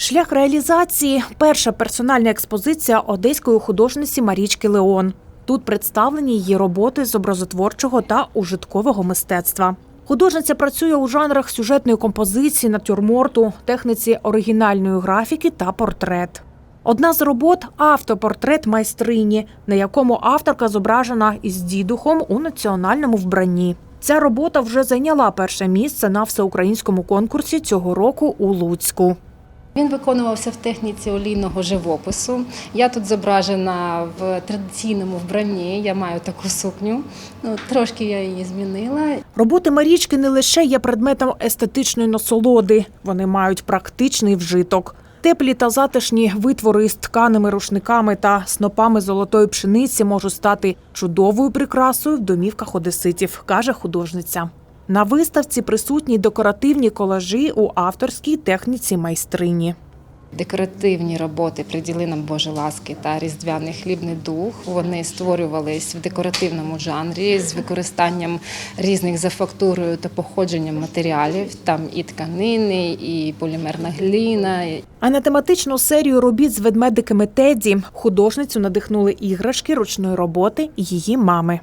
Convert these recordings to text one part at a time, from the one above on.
Шлях реалізації перша персональна експозиція одеської художниці Марічки Леон. Тут представлені її роботи з образотворчого та ужиткового мистецтва. Художниця працює у жанрах сюжетної композиції, натюрморту, техніці оригінальної графіки та портрет. Одна з робот автопортрет майстрині, на якому авторка зображена із дідухом у національному вбранні. Ця робота вже зайняла перше місце на всеукраїнському конкурсі цього року у Луцьку. Він виконувався в техніці олійного живопису. Я тут зображена в традиційному вбранні. Я маю таку сукню. Ну, трошки я її змінила. Роботи Марічки не лише є предметом естетичної насолоди, вони мають практичний вжиток. Теплі та затишні витвори із тканими рушниками та снопами золотої пшениці можуть стати чудовою прикрасою в домівках одеситів, каже художниця. На виставці присутні декоративні колажі у авторській техніці майстрині. Декоративні роботи «Приділи нам Боже ласки та Різдвяний хлібний дух. Вони створювались в декоративному жанрі з використанням різних за фактурою та походженням матеріалів. Там і тканини, і полімерна гліна, А на тематичну серію робіт з ведмедиками Теді художницю надихнули іграшки ручної роботи її мами.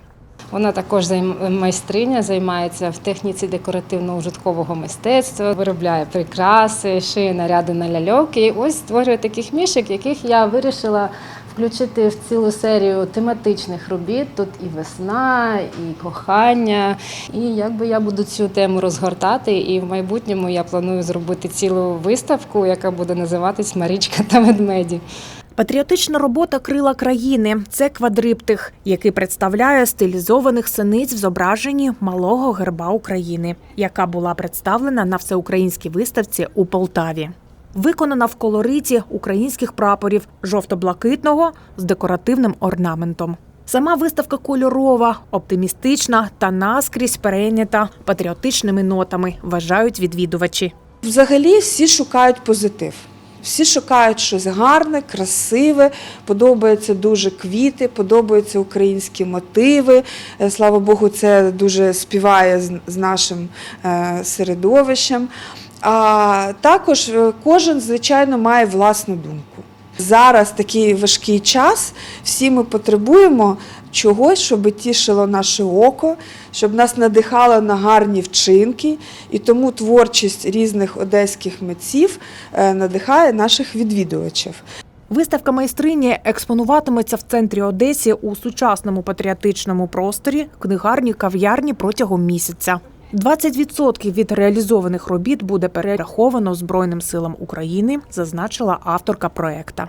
Вона також майстриня, займається в техніці декоративно-ужиткового мистецтва, виробляє прикраси, шиє наряди на ляльок. І ось створює таких мішок, яких я вирішила включити в цілу серію тематичних робіт. Тут і весна, і кохання. І якби я буду цю тему розгортати, і в майбутньому я планую зробити цілу виставку, яка буде називатись Марічка та ведмеді. Патріотична робота Крила країни це квадриптих, який представляє стилізованих синиць в зображенні малого герба України, яка була представлена на всеукраїнській виставці у Полтаві. Виконана в колориті українських прапорів жовто-блакитного з декоративним орнаментом. Сама виставка кольорова, оптимістична та наскрізь перейнята патріотичними нотами, вважають відвідувачі. Взагалі всі шукають позитив. Всі шукають щось гарне, красиве, подобаються дуже квіти, подобаються українські мотиви. Е, Слава Богу, це дуже співає з- нашим е, середовищем. А також е, кожен, звичайно, має власну думку. Зараз такий важкий час, всі ми потребуємо чогось, щоб тішило наше око, щоб нас надихало на гарні вчинки. І тому творчість різних одеських митців е, надихає наших відвідувачів. Виставка майстрині експонуватиметься в центрі Одесі у сучасному патріотичному просторі, книгарні, кав'ярні протягом місяця. 20% від реалізованих робіт буде перераховано Збройним силам України, зазначила авторка проекта.